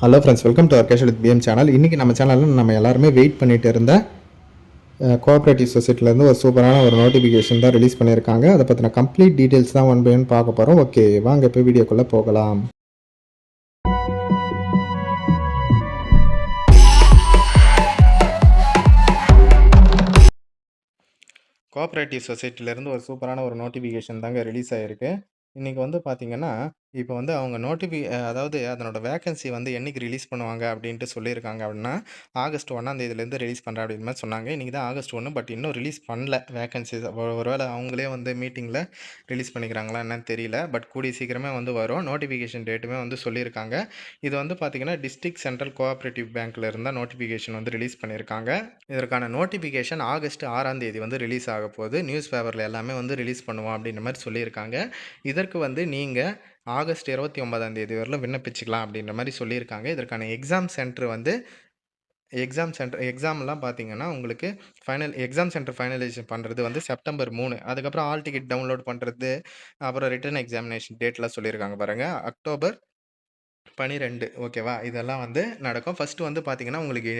Hello friends welcome to our with PM channel இன்றைக்கி நம்ம சேனலில் நம்ம எல்லாருமே வெயிட் பண்ணிட்டு இருந்த கோஆப்ரேட்டிவ் சொசைட்டிலேருந்து ஒரு சூப்பரான ஒரு நோட்டிஃபிகேஷன் தான் ரிலீஸ் பண்ணியிருக்காங்க. அதை பற்றின கம்ப்ளீட் டீட்டெயில்ஸ் தான் ஒன் பை ஒன் பார்க்க போகிறோம் ஓகே வாங்க இப்போ வீடியோக்குள்ளே போகலாம். கோஆப்ரேட்டிவ் சொசைட்டிலேருந்து ஒரு சூப்பரான ஒரு நோட்டிஃபிகேஷன் தாங்க ரிலீஸ் ஆகிருக்கு இன்றைக்கி வந்து பார்த்தீங்கன்னா இப்போ வந்து அவங்க நோட்டிஃபி அதாவது அதனோட வேகன்சி வந்து என்னைக்கு ரிலீஸ் பண்ணுவாங்க அப்படின்ட்டு சொல்லியிருக்காங்க அப்படின்னா ஆகஸ்ட் ஒன்றாம் தேதியிலேருந்து ரிலீஸ் பண்ணுறேன் அப்படின்னு மாதிரி சொன்னாங்க. இன்றைக்கி தான் ஆகஸ்ட் ஒன்று பட் இன்னும் ரிலீஸ் பண்ணல வேகன்சிஸ் ஒருவேளை அவங்களே வந்து மீட்டிங்கில் ரிலீஸ் பண்ணிக்கிறாங்களா என்னன்னு தெரியல பட் கூடிய சீக்கிரமே வந்து வரும். நோட்டிஃபிகேஷன் டேட்டுமே வந்து சொல்லியிருக்காங்க. இது வந்து பார்த்திங்கன்னா டிஸ்ட்ரிக்ட் சென்ட்ரல் கோஆப்ரேட்டிவ் பேங்க்கில் இருந்தால் நோட்டிஃபிகேஷன் வந்து ரிலீஸ் பண்ணியிருக்காங்க. இதற்கான நோட்டிஃபிகேஷன் ஆகஸ்ட் ஆறாம் தேதி வந்து ரிலீஸ் ஆக போகுது நியூஸ் பேப்பரில் எல்லாமே வந்து ரிலீஸ் பண்ணுவோம் அப்படின்ற மாதிரி சொல்லியிருக்காங்க. இதற்கு வந்து நீங்கள் ஆகஸ்ட் இருபத்தி ஒன்பதாம் தேதி வரலும் விண்ணப்பிச்சுக்கலாம் அப்படின்ற மாதிரி சொல்லியிருக்காங்க. இதற்கான எக்ஸாம் சென்டர் வந்து எக்ஸாம் சென்டர் எக்ஸாம்லாம் பார்த்தீங்கன்னா உங்களுக்கு ஃபைனல் எக்ஸாம் சென்டர் ஃபைனலைசேஷன் பண்ணுறது வந்து செப்டம்பர் மூணு. அதுக்கப்புறம் ஆல் டிக்கெட் டவுன்லோட் பண்ணுறது அப்புறம் ரிட்டன் எக்ஸாமினேஷன் டேட்லாம் சொல்லியிருக்காங்க பாருங்கள் அக்டோபர் பனிரெண்டு. ஓகேவா? இதெல்லாம் வந்து நடக்கும். ஃபஸ்ட்டு வந்து பார்த்தீங்கன்னா உங்களுக்கு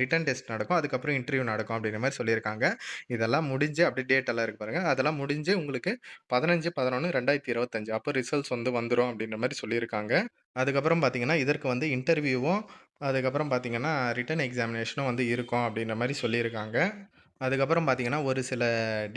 ரிட்டன் டெஸ்ட் நடக்கும். அதுக்கப்புறம் இன்டர்வியூ நடக்கும் அப்படின்ற மாதிரி சொல்லியிருக்காங்க. இதெல்லாம் முடிஞ்சு அப்படி டேட் எல்லாம் இருக்கு பாருங்கள் அதெல்லாம் முடிஞ்சு உங்களுக்கு பதினஞ்சு பதினொன்று ரெண்டாயிரத்தி இருபத்தஞ்சு. அப்போ ரிசல்ட்ஸ் வந்து வந்துடும் அப்படின்ற மாதிரி சொல்லியிருக்காங்க. அதுக்கப்புறம் பார்த்தீங்கன்னா இதற்கு வந்து இன்டர்வியூவும் அதுக்கப்புறம் பார்த்தீங்கன்னா ரிட்டன் எக்ஸாமினேஷனும் வந்து இருக்கும் அப்படின்ற மாதிரி சொல்லியிருக்காங்க. அதுக்கப்புறம் பார்த்தீங்கன்னா ஒரு சில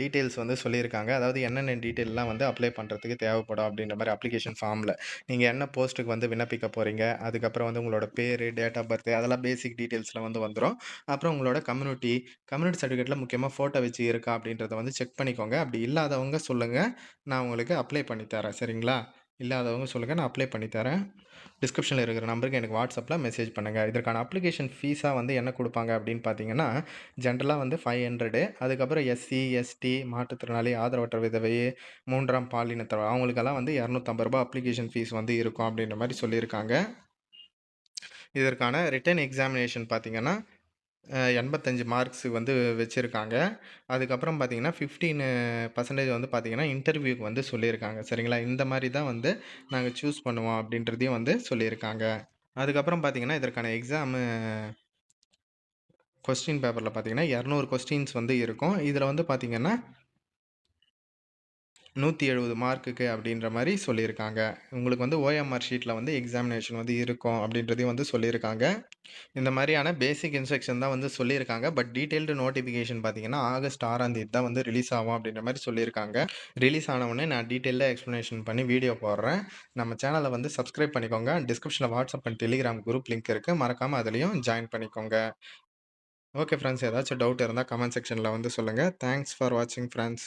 டீட்டெயில்ஸ் வந்து சொல்லியிருக்காங்க. அதாவது என்னென்ன டீட்டெயிலெலாம் வந்து அப்ளை பண்ணுறதுக்கு தேவைப்படும் அப்படின்ற மாதிரி அப்ளிகேஷன் ஃபார்மில் நீங்கள் என்ன போஸ்ட்டுக்கு வந்து விண்ணப்பிக்க போகிறீங்க அதுக்கப்புறம் வந்து உங்களோட பேர் டேட் ஆஃப் பர்த் அதெல்லாம் பேசிக் டீட்டெயில்ஸில் வந்து வந்துடும் அப்புறம் உங்களோட கம்யூனிட்டி கம்யூனிட்டி சர்டிஃபிகேட்டில் முக்கியமாக ஃபோட்டோ வச்சு இருக்கா அப்படின்றத வந்து செக் பண்ணிக்கோங்க. அப்படி இல்லாதவங்க சொல்லுங்கள் நான் உங்களுக்கு அப்ளை பண்ணி தரேன். சரிங்களா? இல்லாதவங்க சொல்லுங்கள் நான் அப்ளை பண்ணித்தரேன் டிஸ்கிரிப்ஷனில் இருக்கிற நம்பருக்கு எனக்கு வாட்ஸ்அப்பில் மெசேஜ் பண்ணுங்கள் இதற்கான அப்ளிகேஷன் ஃபீஸாக வந்து என்ன கொடுப்பாங்க அப்படின்னு பார்த்தீங்கன்னா ஜென்ரலாக வந்து ஃபைவ் ஹண்ட்ரடு அதுக்கப்புறம் எஸ்சி எஸ்டி மாற்றுத்திறனாளி ஆதரவற்ற விதவை மூன்றாம் பாலினத்தவர் அவங்களுக்கெல்லாம் வந்து இரநூத்தம்பது ரூபா அப்ளிகேஷன் ஃபீஸ் வந்து இருக்கும் அப்படின்ற மாதிரி சொல்லியிருக்காங்க. இதற்கான ரிட்டன் எக்ஸாமினேஷன் பார்த்தீங்கன்னா எண்பத்தஞ்சு மார்க்ஸுக்கு வந்து வச்சுருக்காங்க. அதுக்கப்புறம் பார்த்தீங்கன்னா ஃபிஃப்டீன் பர்சன்டேஜ் வந்து பார்த்திங்கன்னா இன்டர்வியூக்கு வந்து சொல்லியிருக்காங்க. சரிங்களா? இந்த மாதிரி தான் வந்து நாங்கள் சூஸ் பண்ணுவோம் அப்படின்றதையும் வந்து சொல்லியிருக்காங்க. அதுக்கப்புறம் பார்த்தீங்கன்னா இதற்கான எக்ஸாமு கொஸ்டின் பேப்பரில் பார்த்தீங்கன்னா இரநூறு கொஸ்டின்ஸ் வந்து இருக்கும். இதில் வந்து பார்த்தீங்கன்னா நூற்றி எழுபது மார்க்குக்கு அப்படின்ற மாதிரி சொல்லியிருக்காங்க. உங்களுக்கு வந்து ஓஎம்ஆர் ஷீட்டில் வந்து எக்ஸாமினேஷன் வந்து இருக்கும் அப்படின்றதையும் வந்து சொல்லியிருக்காங்க. இந்த மாதிரியான பேசிக் இன்ஸ்ட்ரக்ஷன் தான் வந்து சொல்லியிருக்காங்க. பட் டீட்டெயில்டு நோட்டிஃபிகேஷன் பார்த்தீங்கன்னா ஆகஸ்ட் ஆறாம் தேதி தான் வந்து ரிலீஸ் ஆகும் அப்படின்ற மாதிரி சொல்லியிருக்காங்க. ரிலீஸ் ஆனவுடனே நான் டீட்டெயிலாக எக்ஸ்ப்ளனேஷன் பண்ணி வீடியோ போடுறேன். நம்ம சேனலை வந்து சப்ஸ்கிரைப் பண்ணிக்கோங்க. டிஸ்கிரிப்ஷனில் WhatsApp and Telegram group link இருக்குது மறக்காமல் அதுலேயும் ஜாயின் பண்ணிக்கோங்க. ஓகே ஃப்ரெண்ட்ஸ் ஏதாச்சும் டவுட் இருந்தால் கமெண்ட் செக்ஷனில் வந்து சொல்லுங்கள் தேங்க்ஸ் ஃபார் வாட்சிங் ஃப்ரெண்ட்ஸ்